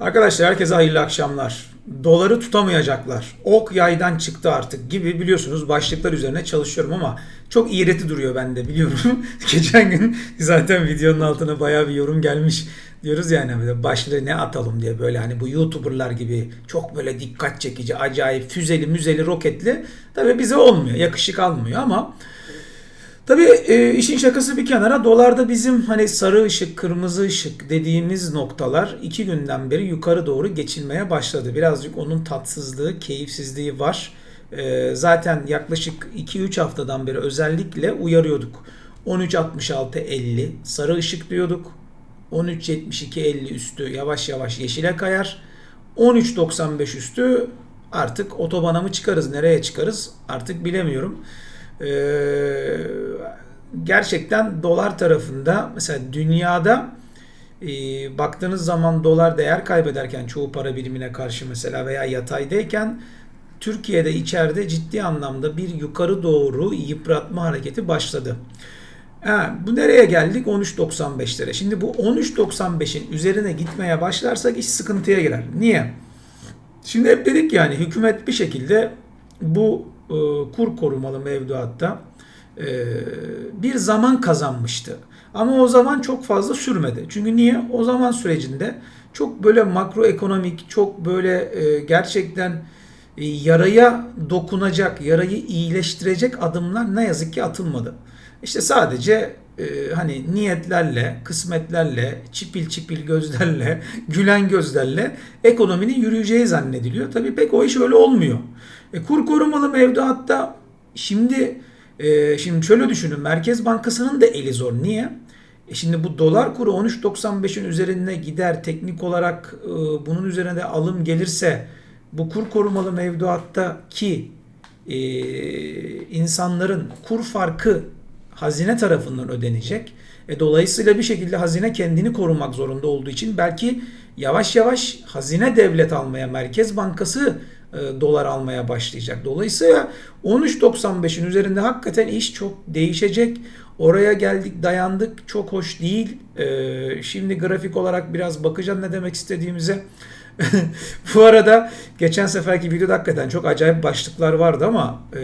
Arkadaşlar herkese hayırlı akşamlar. Doları tutamayacaklar. Ok yaydan çıktı artık gibi biliyorsunuz başlıklar üzerine çalışıyorum ama çok iğreti duruyor bende biliyorum. Geçen gün zaten videonun altına bayağı bir yorum gelmiş. Diyoruz yani böyle başlığı ne atalım diye böyle hani bu YouTuber'lar gibi çok böyle dikkat çekici, acayip füzeli, müzeli, roketli. Tabii bize olmuyor, yakışık almıyor ama Tabii e, işin şakası bir kenara dolarda bizim hani sarı ışık, kırmızı ışık dediğimiz noktalar iki günden beri yukarı doğru geçilmeye başladı. Birazcık onun tatsızlığı, keyifsizliği var. E, zaten yaklaşık 2-3 haftadan beri özellikle uyarıyorduk. 13.66.50 sarı ışık diyorduk. 13.72.50 üstü yavaş yavaş yeşile kayar. 13.95 üstü artık otobana mı çıkarız, nereye çıkarız artık bilemiyorum. Ee, gerçekten dolar tarafında mesela dünyada e, baktığınız zaman dolar değer kaybederken çoğu para birimine karşı mesela veya yataydayken Türkiye'de içeride ciddi anlamda bir yukarı doğru yıpratma hareketi başladı. Ha, bu nereye geldik? 13.95'lere. Şimdi bu 13.95'in üzerine gitmeye başlarsak iş sıkıntıya girer. Niye? Şimdi hep dedik yani hükümet bir şekilde bu e, kur korumalı mevduatta bir zaman kazanmıştı. Ama o zaman çok fazla sürmedi. Çünkü niye? O zaman sürecinde çok böyle makroekonomik, çok böyle e, gerçekten yaraya dokunacak, yarayı iyileştirecek adımlar ne yazık ki atılmadı. İşte sadece hani niyetlerle, kısmetlerle, çipil çipil gözlerle, gülen gözlerle ekonominin yürüyeceği zannediliyor. Tabii pek o iş öyle olmuyor. E, kur korumalı mevduatta şimdi e, şimdi şöyle düşünün Merkez Bankası'nın da eli zor. Niye? E şimdi bu dolar kuru 13.95'in üzerine gider teknik olarak e, bunun üzerine de alım gelirse bu kur korumalı mevduatta ki e, insanların kur farkı hazine tarafından ödenecek. E, dolayısıyla bir şekilde hazine kendini korumak zorunda olduğu için belki yavaş yavaş hazine devlet almaya Merkez Bankası e, dolar almaya başlayacak. Dolayısıyla 13.95'in üzerinde hakikaten iş çok değişecek. Oraya geldik dayandık çok hoş değil. E, şimdi grafik olarak biraz bakacağım ne demek istediğimize. Bu arada geçen seferki videoda hakikaten çok acayip başlıklar vardı ama e,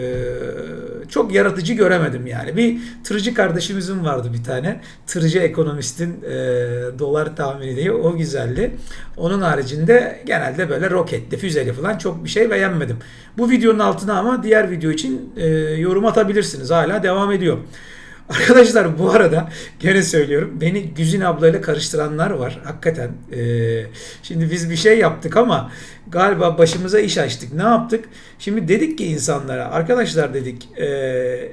çok yaratıcı göremedim yani. Bir tırcı kardeşimizin vardı bir tane. Tırcı ekonomistin e, dolar tahmini diye o güzeldi. Onun haricinde genelde böyle roketli, füzeli falan çok bir şey beğenmedim. Bu videonun altına ama diğer video için e, yorum atabilirsiniz. Hala devam ediyor. Arkadaşlar bu arada gene söylüyorum beni Güzin ablayla karıştıranlar var hakikaten. Ee, şimdi biz bir şey yaptık ama galiba başımıza iş açtık. Ne yaptık? Şimdi dedik ki insanlara arkadaşlar dedik e,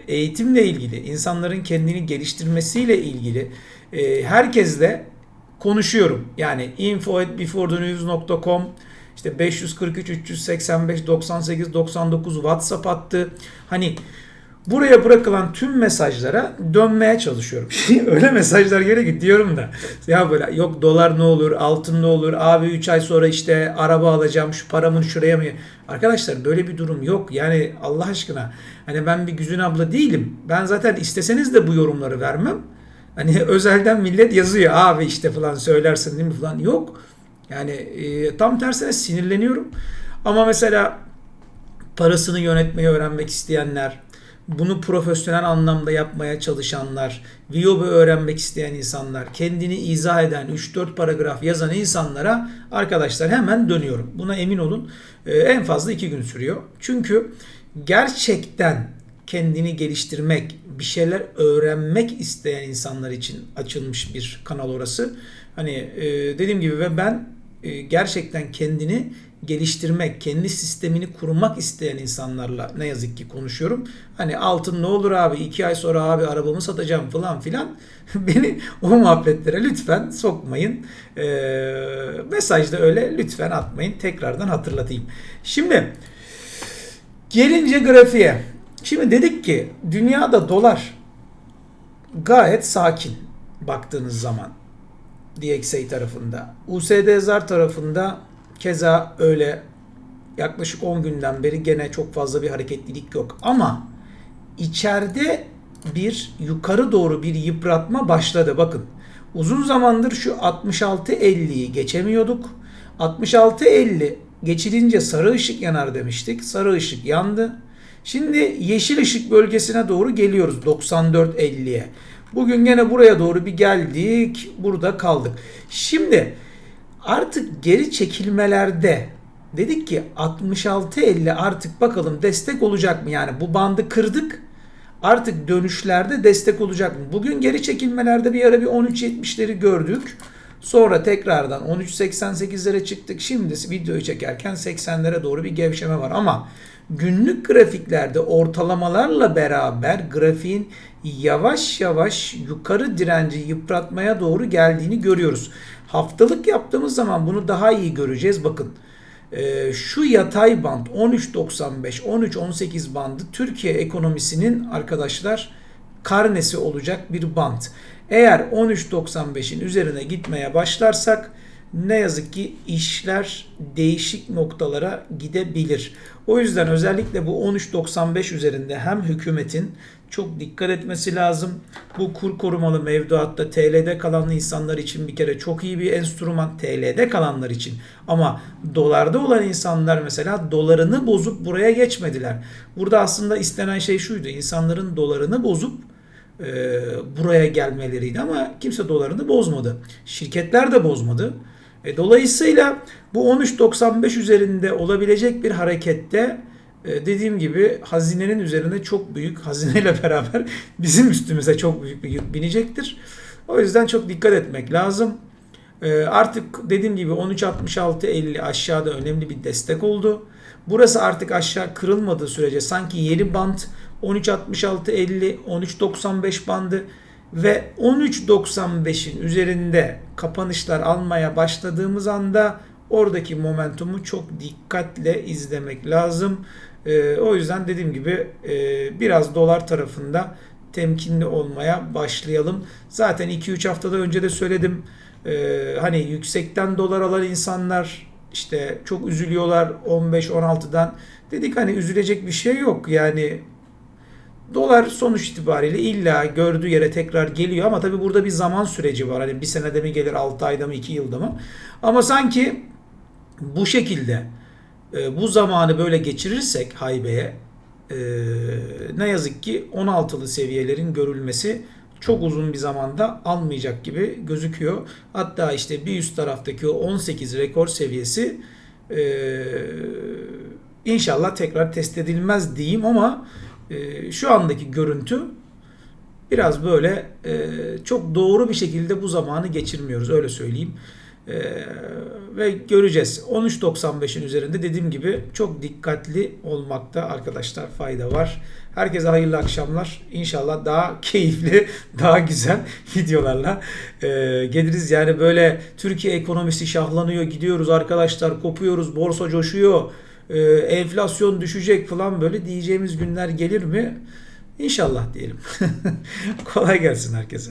eğitimle ilgili insanların kendini geliştirmesiyle ilgili e, herkesle konuşuyorum. Yani info@beforethenews.com işte 543 385 98 99 WhatsApp attı. Hani buraya bırakılan tüm mesajlara dönmeye çalışıyorum. Öyle mesajlar geliyor ki diyorum da ya böyle yok dolar ne olur, altın ne olur, abi 3 ay sonra işte araba alacağım, şu paramın şuraya mı? Arkadaşlar böyle bir durum yok. Yani Allah aşkına hani ben bir Güzün abla değilim. Ben zaten isteseniz de bu yorumları vermem. Hani özelden millet yazıyor abi işte falan söylersin değil mi falan. Yok. Yani e, tam tersine sinirleniyorum. Ama mesela parasını yönetmeyi öğrenmek isteyenler, bunu profesyonel anlamda yapmaya çalışanlar, Viyoba öğrenmek isteyen insanlar, kendini izah eden 3-4 paragraf yazan insanlara arkadaşlar hemen dönüyorum. Buna emin olun. Ee, en fazla 2 gün sürüyor. Çünkü gerçekten kendini geliştirmek, bir şeyler öğrenmek isteyen insanlar için açılmış bir kanal orası. Hani e, dediğim gibi ve ben e, gerçekten kendini geliştirmek, kendi sistemini kurmak isteyen insanlarla ne yazık ki konuşuyorum. Hani altın ne olur abi iki ay sonra abi arabamı satacağım falan filan. Beni o muhabbetlere lütfen sokmayın. Ee, mesajda öyle lütfen atmayın. Tekrardan hatırlatayım. Şimdi gelince grafiğe. Şimdi dedik ki dünyada dolar gayet sakin baktığınız zaman. DXY tarafında. USD ZAR tarafında Keza öyle yaklaşık 10 günden beri gene çok fazla bir hareketlilik yok. Ama içeride bir yukarı doğru bir yıpratma başladı. Bakın uzun zamandır şu 66-50'yi geçemiyorduk. 66.50 geçilince sarı ışık yanar demiştik. Sarı ışık yandı. Şimdi yeşil ışık bölgesine doğru geliyoruz 94.50'ye. Bugün gene buraya doğru bir geldik. Burada kaldık. Şimdi artık geri çekilmelerde dedik ki 66.50 artık bakalım destek olacak mı? Yani bu bandı kırdık. Artık dönüşlerde destek olacak mı? Bugün geri çekilmelerde bir ara bir 13.70'leri gördük. Sonra tekrardan 13.88'lere çıktık. Şimdi videoyu çekerken 80'lere doğru bir gevşeme var ama günlük grafiklerde ortalamalarla beraber grafiğin yavaş yavaş yukarı direnci yıpratmaya doğru geldiğini görüyoruz. Haftalık yaptığımız zaman bunu daha iyi göreceğiz. Bakın e, şu yatay band 13.95 13.18 bandı Türkiye ekonomisinin arkadaşlar karnesi olacak bir band. Eğer 13.95'in üzerine gitmeye başlarsak ne yazık ki işler değişik noktalara gidebilir. O yüzden özellikle bu 13.95 üzerinde hem hükümetin çok dikkat etmesi lazım. Bu kur korumalı mevduatta TL'de kalan insanlar için bir kere çok iyi bir enstrüman TL'de kalanlar için. Ama dolarda olan insanlar mesela dolarını bozup buraya geçmediler. Burada aslında istenen şey şuydu. İnsanların dolarını bozup e, buraya gelmeleriydi ama kimse dolarını bozmadı. Şirketler de bozmadı. E, dolayısıyla bu 13.95 üzerinde olabilecek bir harekette e, dediğim gibi hazinenin üzerine çok büyük, hazineyle beraber bizim üstümüze çok büyük bir yük binecektir. O yüzden çok dikkat etmek lazım. E, artık dediğim gibi 13.66-50 aşağıda önemli bir destek oldu. Burası artık aşağı kırılmadığı sürece sanki yeni band 13.66-50, 13.95 bandı ve 13.95'in üzerinde kapanışlar almaya başladığımız anda oradaki momentumu çok dikkatle izlemek lazım. E, o yüzden dediğim gibi e, biraz dolar tarafında temkinli olmaya başlayalım. Zaten 2-3 haftada önce de söyledim. E, hani yüksekten dolar alan insanlar işte çok üzülüyorlar 15-16'dan. Dedik hani üzülecek bir şey yok. Yani Dolar sonuç itibariyle illa gördüğü yere tekrar geliyor ama tabi burada bir zaman süreci var. Hani bir senede mi gelir, 6 ayda mı, 2 yılda mı? Ama sanki bu şekilde e, bu zamanı böyle geçirirsek haybeye e, ne yazık ki 16'lı seviyelerin görülmesi çok uzun bir zamanda almayacak gibi gözüküyor. Hatta işte bir üst taraftaki o 18 rekor seviyesi e, inşallah tekrar test edilmez diyeyim ama e, şu andaki görüntü biraz böyle e, çok doğru bir şekilde bu zamanı geçirmiyoruz öyle söyleyeyim. E, ve göreceğiz. 13.95'in üzerinde dediğim gibi çok dikkatli olmakta arkadaşlar fayda var. Herkese hayırlı akşamlar. İnşallah daha keyifli, daha güzel videolarla e, geliriz. Yani böyle Türkiye ekonomisi şahlanıyor, gidiyoruz arkadaşlar, kopuyoruz, borsa coşuyor e, enflasyon düşecek falan böyle diyeceğimiz günler gelir mi? İnşallah diyelim. Kolay gelsin herkese.